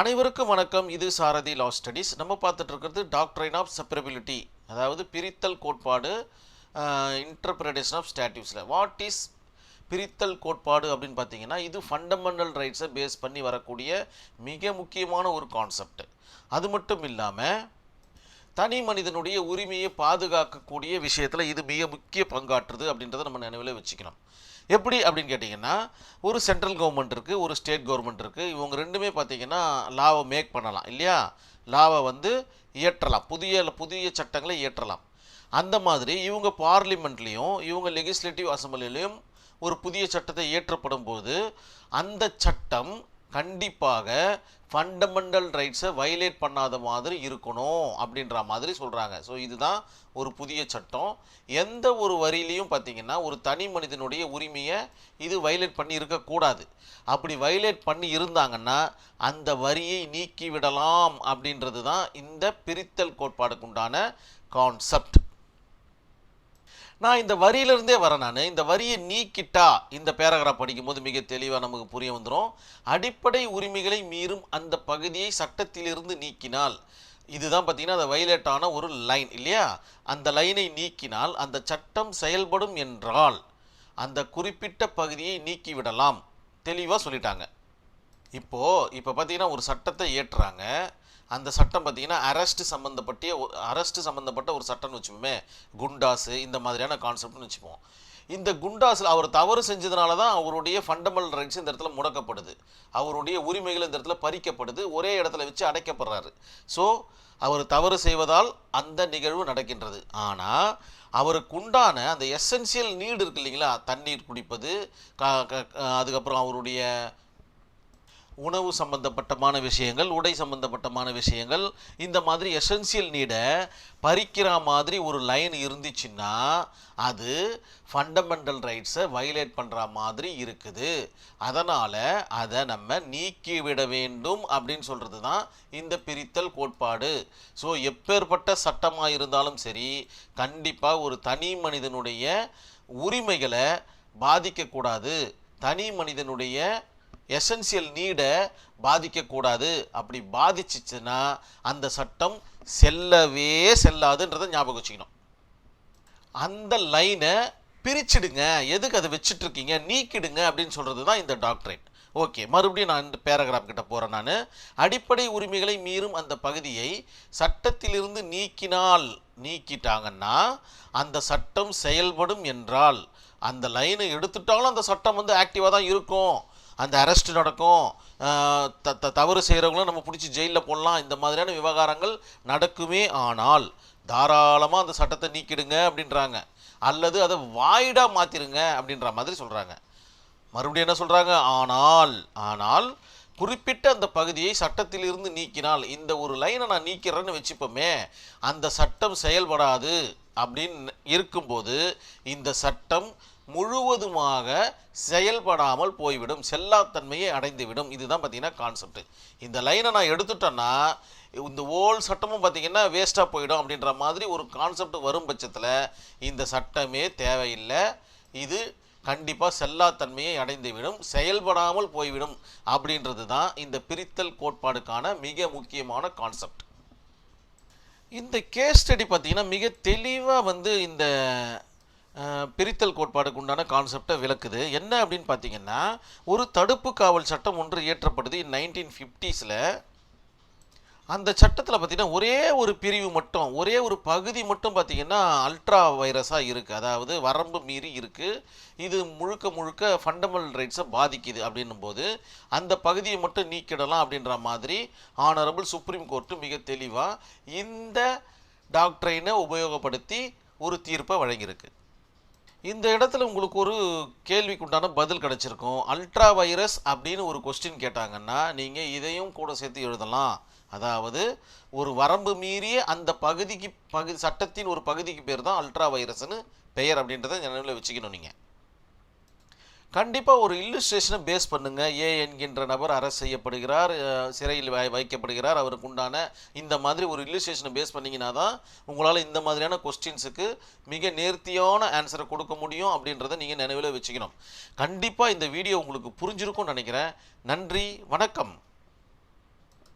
அனைவருக்கும் வணக்கம். இது சாரதி லா ஸ்டடீஸ் நம்ம பார்த்துட்டு இருக்கிறது டாக்டரைன் ஆஃப் செப்பரபிலிட்டி அதாவது பிரித்தல் கோட்பாடு இன்டர்பிரடேஷன் ஆஃப் ஸ்டாட்டிவ்ஸில் வாட் இஸ் பிரித்தல் கோட்பாடு அப்படின்னு பார்த்தீங்கன்னா இது ஃபண்டமெண்டல் ரைட்ஸை பேஸ் பண்ணி வரக்கூடிய மிக முக்கியமான ஒரு கான்செப்ட் அது மட்டும் இல்லாமல் தனி மனிதனுடைய உரிமையை பாதுகாக்கக்கூடிய விஷயத்தில் இது மிக முக்கிய பங்காற்றுது அப்படின்றத நம்ம நினைவில் வச்சுக்கணும். எப்படி அப்படின்னு கேட்டிங்கன்னா ஒரு சென்ட்ரல் கவர்மெண்ட் இருக்குது ஒரு ஸ்டேட் கவர்மெண்ட் இருக்குது இவங்க ரெண்டுமே பார்த்தீங்கன்னா லாவை மேக் பண்ணலாம் இல்லையா? லாவை வந்து இயற்றலாம் புதிய புதிய சட்டங்களை இயற்றலாம். அந்த மாதிரி இவங்க பார்லிமெண்ட்லேயும் இவங்க லெகிஸ்லேட்டிவ் அசம்பிளிலையும் ஒரு புதிய சட்டத்தை இயற்றப்படும் போது அந்த சட்டம் கண்டிப்பாக ஃபண்டமெண்டல் ரைட்ஸை வயலேட் பண்ணாத மாதிரி இருக்கணும் அப்படின்ற மாதிரி சொல்கிறாங்க ஸோ இதுதான் ஒரு புதிய சட்டம். எந்த ஒரு வரியிலையும் பார்த்தீங்கன்னா ஒரு தனி மனிதனுடைய உரிமையை இது வயலேட் பண்ணி இருக்கக்கூடாது அப்படி வயலேட் பண்ணி இருந்தாங்கன்னா அந்த வரியை நீக்கி விடலாம் அப்படின்றது தான் இந்த பிரித்தல் கோட்பாடுக்குண்டான கான்செப்ட் நான் இந்த வரியிலிருந்தே வரேன் நான். இந்த வரியை நீக்கிட்டா இந்த பேராகிராஃப் படிக்கும்போது மிக தெளிவாக நமக்கு புரிய வந்துடும் அடிப்படை உரிமைகளை மீறும் அந்த பகுதியை சட்டத்திலிருந்து நீக்கினால் இதுதான் பார்த்தீங்கன்னா அந்த வயலேட் ஆன ஒரு லைன் இல்லையா? அந்த லைனை நீக்கினால் அந்த சட்டம் செயல்படும் என்றால் அந்த குறிப்பிட்ட பகுதியை நீக்கிவிடலாம். தெளிவாக சொல்லிட்டாங்க. இப்போது இப்போ பார்த்தீங்கன்னா ஒரு சட்டத்தை ஏற்றுறாங்க அந்த சட்டம் பார்த்தீங்கன்னா அரெஸ்ட் சம்மந்தப்பட்ட அரெஸ்ட் சம்மந்தப்பட்ட ஒரு சட்டம்னு வச்சுப்போமே குண்டாஸு இந்த மாதிரியான கான்செப்ட்னு வச்சுப்போம். இந்த குண்டாஸில் அவர் தவறு செஞ்சதுனால தான் அவருடைய ஃபண்டமெண்டல் ரைட்ஸ் இந்த இடத்துல முடக்கப்படுது. அவருடைய உரிமைகள் இந்த இடத்துல பறிக்கப்படுது ஒரே இடத்துல வச்சு அடைக்கப்படுறாரு. ஸோ அவர் தவறு செய்வதால் அந்த நிகழ்வு நடக்கின்றது. ஆனால் அவருக்கு உண்டான அந்த எசென்சியல் நீடு இருக்கு இல்லைங்களா? தண்ணீர் குடிப்பது க- க- அதுக்கப்புறம் அவருடைய உணவு சம்பந்தப்பட்டமான விஷயங்கள் உடை சம்பந்தப்பட்டமான விஷயங்கள் இந்த மாதிரி எசென்சியல் நீடை பறிக்கிற மாதிரி ஒரு லைன் இருந்துச்சுன்னா அது ஃபண்டமெண்டல் ரைட்ஸை வயலேட் பண்ணுற மாதிரி இருக்குது. அதனால் அதை நம்ம நீக்கிவிட வேண்டும் அப்படின்னு சொல்கிறது தான் இந்த பிரித்தல் கோட்பாடு. ஸோ எப்பேற்பட்ட சட்டமாக இருந்தாலும் சரி கண்டிப்பாக ஒரு தனி மனிதனுடைய உரிமைகளை பாதிக்கக்கூடாது. தனி மனிதனுடைய எசென்சியல் நீடை பாதிக்கக்கூடாது. அப்படி பாதிச்சிச்சுன்னா அந்த சட்டம் செல்லவே செல்லாதுன்றதை ஞாபகம் வச்சுக்கணும். அந்த லைனை பிரிச்சிடுங்க. எதுக்கு அதை வச்சிட்டுருக்கீங்க? நீக்கிடுங்க அப்படின்னு சொல்கிறது தான் இந்த டாக்டரேட் ஓகே மறுபடியும் நான் இந்த பேராகிராஃப் கிட்ட போகிறேன் நான். அடிப்படை உரிமைகளை மீறும் அந்த பகுதியை சட்டத்திலிருந்து நீக்கினால் நீக்கிட்டாங்கன்னா அந்த சட்டம் செயல்படும் என்றால் அந்த லைனை எடுத்துட்டாலும் அந்த சட்டம் வந்து ஆக்டிவாக தான் இருக்கும். அந்த அரெஸ்ட் நடக்கும். த த- தவறு செய்கிறவங்களும் நம்ம பிடிச்சி ஜெயிலில் போடலாம். இந்த மாதிரியான விவகாரங்கள் நடக்குமே ஆனால் தாராளமாக அந்த சட்டத்தை நீக்கிடுங்க அப்படின்றாங்க. அல்லது அதை வாய்டாக மாற்றிடுங்க அப்படின்ற மாதிரி சொல்கிறாங்க மறுபடியும் என்ன சொல்கிறாங்க ஆனால் ஆனால் குறிப்பிட்ட அந்த பகுதியை சட்டத்திலிருந்து நீக்கினால் இந்த ஒரு லைனை நான் நீக்கிறேன்னு வச்சுப்போமே அந்த சட்டம் செயல்படாது. அப்படின்னு இருக்கும்போது இந்த சட்டம் முழுவதுமாக செயல்படாமல் போய்விடும் செல்லாத்தன்மையை அடைந்துவிடும். இதுதான் பார்த்தீங்கன்னா கான்செப்ட் இந்த லைனை நான் எடுத்துட்டேன்னா இந்த ஓல் சட்டமும் பார்த்தீங்கன்னா வேஸ்ட்டாக போயிடும் அப்படின்ற மாதிரி ஒரு கான்செப்ட் வரும் பட்சத்தில் இந்த சட்டமே தேவையில்லை. இது கண்டிப்பாக செல்லாத்தன்மையை அடைந்துவிடும் செயல்படாமல் போய்விடும் அப்படின்றது தான் இந்த பிரித்தல் கோட்பாடுக்கான மிக முக்கியமான கான்செப்ட் இந்த கேஸ் ஸ்டடி பார்த்தீங்கன்னா மிக தெளிவாக வந்து இந்த பிரித்தல் கோட்பாடுக்கு உண்டான கான்செப்டை விளக்குது. என்ன அப்படின்னு பார்த்தீங்கன்னா ஒரு தடுப்பு காவல் சட்டம் ஒன்று இயற்றப்படுது. நைன்டீன் ஃபிஃப்டிஸில் அந்த சட்டத்தில் பார்த்திங்கன்னா ஒரே ஒரு பிரிவு மட்டும் ஒரே ஒரு பகுதி மட்டும் பார்த்தீங்கன்னா அல்ட்ரா வைரஸாக இருக்குது அதாவது வரம்பு மீறி இருக்குது இது முழுக்க முழுக்க ஃபண்டமெண்டல் ரைட்ஸை பாதிக்குது அப்படின்னும் போது அந்த பகுதியை மட்டும் நீக்கிடலாம் அப்படின்ற மாதிரி ஆனரபிள் சுப்ரீம் கோர்ட்டு மிக தெளிவாக இந்த டாக்டரைனை உபயோகப்படுத்தி ஒரு தீர்ப்பை வழங்கியிருக்கு. இந்த இடத்துல உங்களுக்கு ஒரு கேள்விக்குண்டான பதில் கிடச்சிருக்கும். அல்ட்ரா வைரஸ் அப்படின்னு ஒரு கொஸ்டின் கேட்டாங்கன்னா நீங்கள் இதையும் கூட சேர்த்து எழுதலாம். அதாவது ஒரு வரம்பு மீறிய அந்த பகுதிக்கு பகுதி சட்டத்தின் ஒரு பகுதிக்கு பேர் தான் அல்ட்ரா வைரஸ்னு பெயர் அப்படின்றத நினைவில் வச்சுக்கணும் நீங்கள் கண்டிப்பாக ஒரு இல்லுஸ்ட்ரேஷனை பேஸ் பண்ணுங்கள் ஏ என்கின்ற நபர் அரெஸ்ட் செய்யப்படுகிறார் சிறையில் வை வைக்கப்படுகிறார். அவருக்கு உண்டான இந்த மாதிரி ஒரு இல்லுஸ்ட்ரேஷனை பேஸ் பண்ணீங்கன்னா தான் உங்களால் இந்த மாதிரியான கொஸ்டின்ஸுக்கு மிக நேர்த்தியான ஆன்சரை கொடுக்க முடியும் அப்படின்றத நீங்கள் நினைவில் வச்சுக்கணும். கண்டிப்பாக இந்த வீடியோ உங்களுக்கு புரிஞ்சிருக்கும்னு நினைக்கிறேன். நன்றி வணக்கம்.